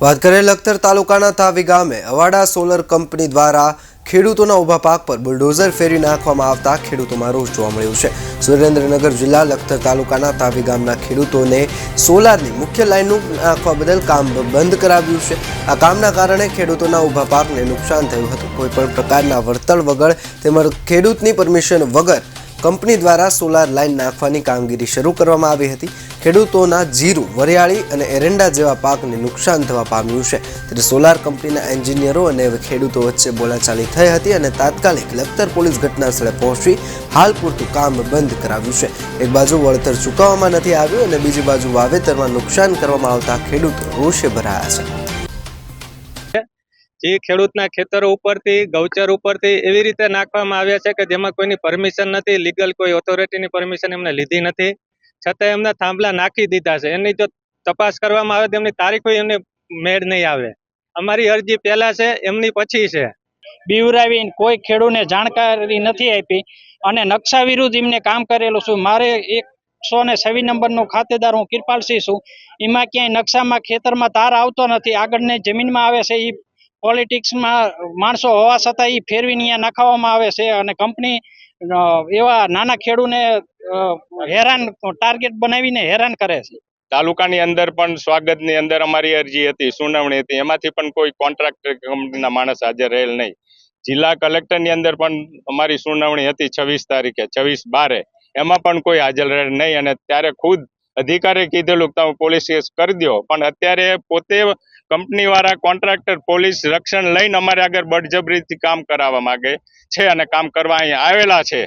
વાત કરીએ લખતર તાલુકાના તાવી ગામે અવાડા સોલર કંપની દ્વારા ખેડૂતોના ઊભા પાક પર બુલડોઝર ફેરી નાખવામાં આવતા ખેડૂતોમાં રોષ જોવા મળ્યો છે. સુરેન્દ્રનગર જિલ્લા લખતર તાલુકાના તાવી ગામના ખેડૂતોને સોલારની મુખ્ય લાઇનનું નાખવા બદલ કામ બંધ કરાવ્યું છે. આ કામના કારણે ખેડૂતોના ઊભા પાકને નુકસાન થયું હતું. કોઈપણ પ્રકારના વળતર વગર તેમજ ખેડૂતની પરમિશન વગર કંપની દ્વારા સોલાર લાઇન નાખવાની કામગીરી શરૂ કરવામાં આવી હતી. ખેડૂતોના જીરું, વરિયાળી અને એરંડા જેવા પાકને નુકસાન થવા પામ્યું છે. ત્યારે સોલાર કંપનીના એન્જિનિયરો અને ખેડૂતો વચ્ચે બોલાચાલી થઈ હતી અને તાત્કાલિક લખતર પોલીસ ઘટનાસ્થળે પહોંચી હાલ પૂરતું કામ બંધ કરાવ્યું છે. એક બાજુ વળતર ચૂકવવામાં નથી આવ્યું અને બીજી બાજુ વાવેતરમાં નુકસાન કરવામાં આવતા ખેડૂતો રોષે ભરાયા છે. જે ખેડૂતના ખેતરો ઉપરથી, ગૌચર ઉપરથી એવી રીતે નાખવામાં આવ્યા છે કે જેમાં કોઈની પરમિશન નથી લીગલ કોઈ ઓથોરિટીની પરમિશન એમને લીધી નથી. છતાં એમને થાંભલા નાખી દીધા છે. એની જો તપાસ કરવામાં આવે તો એમની તારીખો એમને મેળ નહીં આવે. અમારી અરજી પહેલા છે, એમની પછી છે. બીવરાવીને કોઈ ખેડૂને જાણકારી નથી આપી અને નકશા વિરુદ્ધ એમને કામ કરેલું છું. મારે એકસો ને છવ્વીસ નંબરનો ખાતેદાર હું કિરપાલસિંહ છું. એમાં ક્યાંય નકશામાં ખેતરમાં તાર આવતો નથી. આગળની જમીનમાં આવે છે એ પોલિટિક્સમાં માણસો હોવા છતાં એ ફેરવીને અહીંયા નખાવવામાં આવે છે અને કંપની એવા નાના ખેડૂને હેરાન ટાર્ગેટ બનાવીને હેરાન કરે છે. તાલુકાની અંદર પણ સ્વાગતની અંદર અમારી અરજી હતી, સુનાવણી હતી. એમાંથી પણ કોઈ કોન્ટ્રાક્ટર કંપનીના માણસ હાજર રહેલ નહીં. જિલ્લા કલેક્ટરની અંદર પણ અમારી સુનાવણી હતી છવ્વીસ તારીખે, છવ્વીસ બારે. એમાં પણ કોઈ હાજર રહેલ નહીં અને ત્યારે ખુદ અધિકારીએ કીધેલું તમે પોલીસ કેસ કરી દો. પણ અત્યારે પોતે કંપની વાળા કોન્ટ્રાક્ટર પોલીસ રક્ષણ લઈને અમારે આગળ બળજબરીથી કામ કરાવવા માંગે છે અને કામ કરવા અહીંયા આવેલા છે.